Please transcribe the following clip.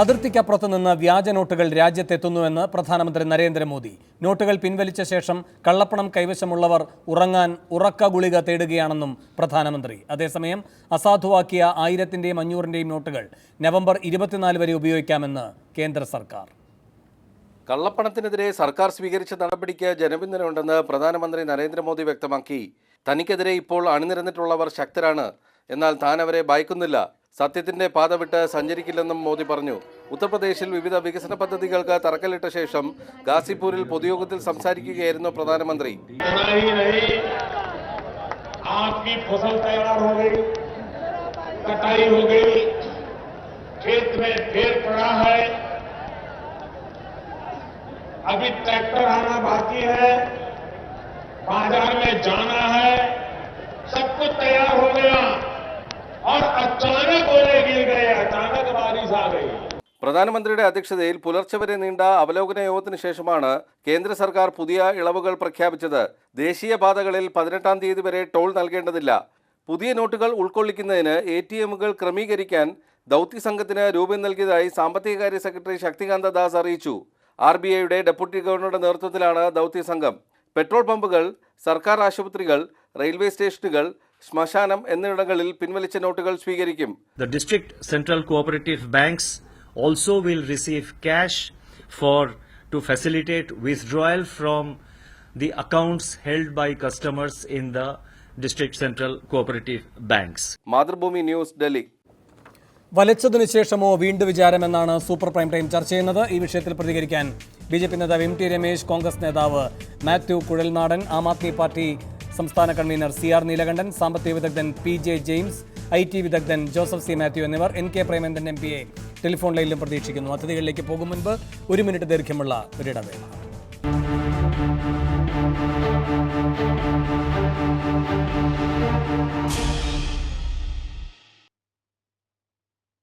അതിർത്തിക്കപ്പുറത്ത് നിന്ന് വ്യാജ നോട്ടുകൾ രാജ്യത്തെത്തുന്നുവെന്ന് പ്രധാനമന്ത്രി നരേന്ദ്രമോദി. നോട്ടുകൾ പിൻവലിച്ച ശേഷം കള്ളപ്പണം കൈവശമുള്ളവർ ഉറങ്ങാൻ ഉറക്ക ഗുളിക തേടുകയാണെന്നും പ്രധാനമന്ത്രി. അതേസമയം അസാധുവാക്കിയ ആയിരത്തിന്റെയും അഞ്ഞൂറിന്റെയും നോട്ടുകൾ നവംബർ ഇരുപത്തിനാല് വരെ ഉപയോഗിക്കാമെന്ന് കേന്ദ്ര സർക്കാർ. കള്ളപ്പണത്തിനെതിരെ സർക്കാർ സ്വീകരിച്ച നടപടിക്ക് ജനപിന്തുണയുണ്ടെന്ന് പ്രധാനമന്ത്രി നരേന്ദ്രമോദി വ്യക്തമാക്കി. തനിക്കെതിരെ ഇപ്പോൾ അണിനിരന്നിട്ടുള്ളവർ ശക്തരാണ്. എന്നാൽ താൻ അവരെ ഭയക്കുന്നില്ല. സത്യത്തിന്റെ പാത വിട്ട് സഞ്ചരിക്കില്ലെന്നും മോദി പറഞ്ഞു ഉത്തർപ്രദേശിൽ വിവിധ വികസന പദ്ധതികൾക്ക് തറക്കല്ലിട്ട ശേഷം ഗാസിപൂരിൽ പൊതുയോഗത്തിൽ സംസാരിക്കുകയായിരുന്നു പ്രധാനമന്ത്രി इतना ही नहीं आपकी फसल तैयार हो गई कटाई हो गई खेत में ढेर पड़ा है अभी ट्रैक्टर आना बाकी है बाजार में जाना പ്രധാനമന്ത്രിയുടെ അധ്യക്ഷതയിൽ പുലർച്ചെ വരെ നീണ്ട അവലോകന യോഗത്തിന് ശേഷമാണ് കേന്ദ്ര സർക്കാർ പുതിയ ഇളവുകൾ പ്രഖ്യാപിച്ചത്. ദേശീയ പാതകളിൽ പതിനെട്ടാം തീയതി വരെ ടോൾ നൽകേണ്ടതില്ല. പുതിയ നോട്ടുകൾ ഉൾക്കൊള്ളിക്കുന്നതിന് എ ടി എമ്മുകൾ ക്രമീകരിക്കാൻ ദൗത്യ സംഘത്തിന് രൂപം നൽകിയതായി സാമ്പത്തികകാര്യ സെക്രട്ടറി ശക്തികാന്ത ദാസ് അറിയിച്ചു. ആർ ബി ഐയുടെ ഡെപ്യൂട്ടി ഗവർണറുടെ നേതൃത്വത്തിലാണ് ദൗത്യ സംഘം. പെട്രോൾ പമ്പുകൾ സർക്കാർ ആശുപത്രികൾ റെയിൽവേ സ്റ്റേഷനുകൾ ശ്മശാനം എന്നിവിടങ്ങളിൽ പിൻവലിച്ച നോട്ടുകൾ സ്വീകരിക്കും. The district central cooperative banks also will receive cash for to facilitate withdrawal from the accounts held by customers in the district central cooperative banks. Mathrubhumi news delhi വലച്ചതിനു ശേഷമോ വീണ്ടും വിചാരമെന്നാണ് സൂപ്പർ പ്രൈം ടൈം ചർച്ച ചെയ്യുന്നത് ഈ വിഷയത്തിൽ പ്രതികരിക്കാൻ B J P നേതാവ് M T Ramesh Congress നേതാവ് മാത്യു കുഴൽനാടൻ ആം ആദ്മി പാർട്ടി സംസ്ഥാന കൺവീനർ സി ആർ നീലകണ്ഠൻ സാമ്പത്തിക വിദഗ്ധൻ P J James I T വിദഗ്ധൻ ജോസഫ് സി മാത്യു എന്നിവർ എൻ കെ പ്രേമേന്ദ്രൻ എം പിയെ ടെലിഫോൺ ലൈനിലും പ്രതീക്ഷിക്കുന്നു. അതിഥികളിലേക്ക് പോകും മുൻപ് ഒരു മിനിറ്റ് ദൈർഘ്യമുള്ള ഒരിടവേള